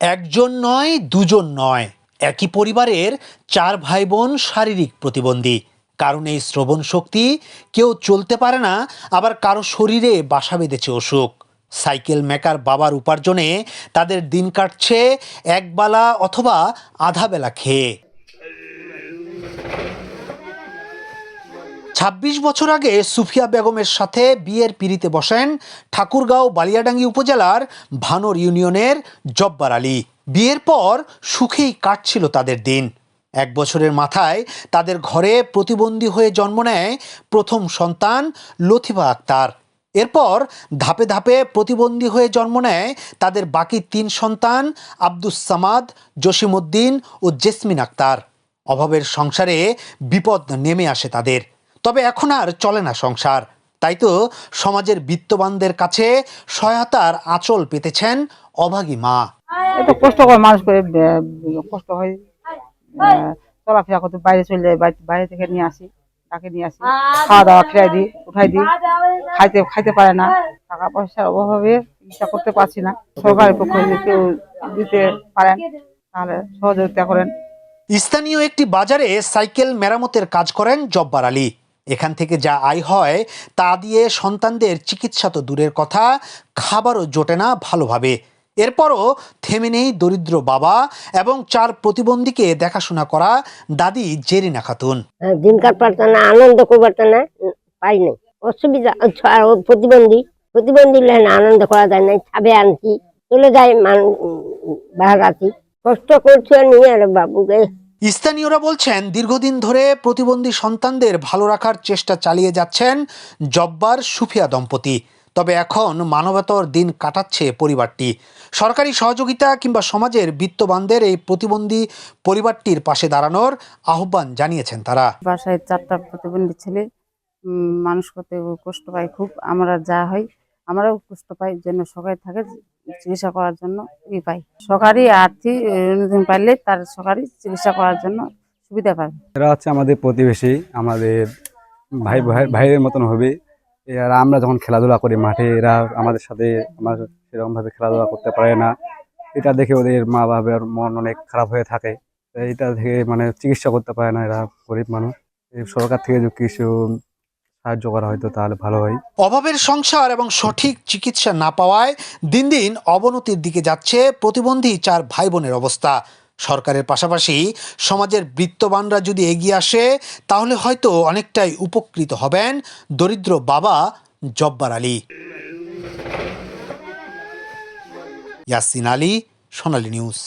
একজন নয়, দুজন নয়। একই পরিবারের চার ভাই বোন শারীরিক প্রতিবন্ধী। কারণ এই শ্রবণ শক্তি কেউ চলতে পারে না, আবার কারও শরীরে বাসা বেঁধেছে অসুখ। সাইকেল মেকার বাবার উপার্জনে তাদের দিন কাটছে একবেলা অথবা আধা বেলা খেয়ে। ছাব্বিশ বছর আগে সুফিয়া বেগমের সাথে বিয়ের পিড়িতে বসেন ঠাকুরগাঁও বালিয়াডাঙ্গি উপজেলার ভানোর ইউনিয়নের জব্বার আলী। বিয়ের পর সুখেই কাটছিল তাদের দিন। এক বছরের মাথায় তাদের ঘরে প্রতিবন্ধী হয়ে জন্ম নেয় প্রথম সন্তান লতিফা আক্তার। এরপর ধাপে ধাপে প্রতিবন্ধী হয়ে জন্ম নেয় তাদের বাকি তিন সন্তান আব্দুস সামাদ, জসিমউদ্দিন ও জেসমিন আক্তার। অভাবের সংসারে বিপদ নেমে আসে তাদের। তবে এখন আর চলে না সংসার। তাই তো সমাজের বিত্তবানদের কাছে সহায়তার আঁচল পেতেছেন অভাগী মা। এত কষ্ট করে মানুষ করে কষ্ট হয় চলাফেরা করতে বাইরে চলে যায় বাইরে থেকে নিয়ে আসি তাকে নিয়ে আসি খাওয়া দাওয়া খেয়ে দিই উঠাই দিই খাইতে খাইতে পারে না টাকা পয়সার অভাবে চিকিৎসা করতে পারছি না সরকারের পক্ষ থেকে কেউ দিতে পারেন তাহলে সহযোগিতা করেন। স্থানীয় একটি বাজারে সাইকেল মেরামতের কাজ করেন জব্বার আলী। এখান থেকে যা আয় হয়, তা দিয়ে সন্তানদের চিকিৎসা তো দূরের কথা, খাবারও জোটে না ভালোভাবে। এরপরও থেমে নেই দরিদ্র বাবা এবং চার প্রতিবন্ধীকে দেখাশোনা করা দাদি জেরিনা খাতুন। দিন কাট পারতো না, আনন্দ করতে না, পাই নাই। অসুবিধা প্রতিবন্ধী প্রতিবন্ধী হলে না আনন্দ করা যায় না ছাবে আনছি, চলে যায় মান বাহার আছি কষ্ট করছে নিয়ে বাবুকে স্থানীয়রা বলছেন, দীর্ঘদিন ধরে প্রতিবন্ধী সন্তানদের ভালো রাখার চেষ্টা চালিয়ে যাচ্ছেন জব্বার সুফিয়া দম্পতি। তবে এখন মানবতার দিন কাটাচ্ছে পরিবারটি। সরকারি সহযোগিতা কিংবা সমাজের বিত্তবানদের এই প্রতিবন্ধী পরিবারটির পাশে দাঁড়ানোর আহ্বান জানিয়েছেন তারা। বাসায় চারটা প্রতিবন্ধী ছেলে মানুষ করতে কষ্ট পায় খুব। আমরা যা হয় আমরাও কষ্ট পাই জন্য সরকারি থাকে চিকিৎসা করার জন্য ই পাই। সরকারি আর্থিক অনুদান পাইলে তার সরকারি চিকিৎসা করার জন্য সুবিধা পাবে। এরা হচ্ছে আমাদের প্রতিবেশী, আমাদের ভাই ভাই, ভাইয়ের মতন হবে। এরা আমরা যখন খেলাধুলা করি মাঠে, এরা আমাদের সাথে আমার সেরকম ভাবে খেলাধুলা করতে পারে না। এটা দেখে ওদের মা বাবার মন অনেক খারাপ হয়ে থাকে। এটা থেকে মানে চিকিৎসা করতে পারে না এরা গরিব মানুষ। সরকার থেকে কিছু সাহায্য করা হয়তো তাহলে ভালো হয়। অভাবের সংসার এবং সঠিক চিকিৎসা না পাওয়ায় দিন দিন অবনতির দিকে যাচ্ছে প্রতিবন্ধী চার ভাই বোনের অবস্থা। সরকারের পাশাপাশি সমাজের বৃত্তবানরা যদি এগিয়ে আসে, তাহলে হয়তো অনেকটাই উপকৃত হবেন দরিদ্র বাবা জব্বার আলী। ইয়াসিন আলী, সোনালী নিউজ।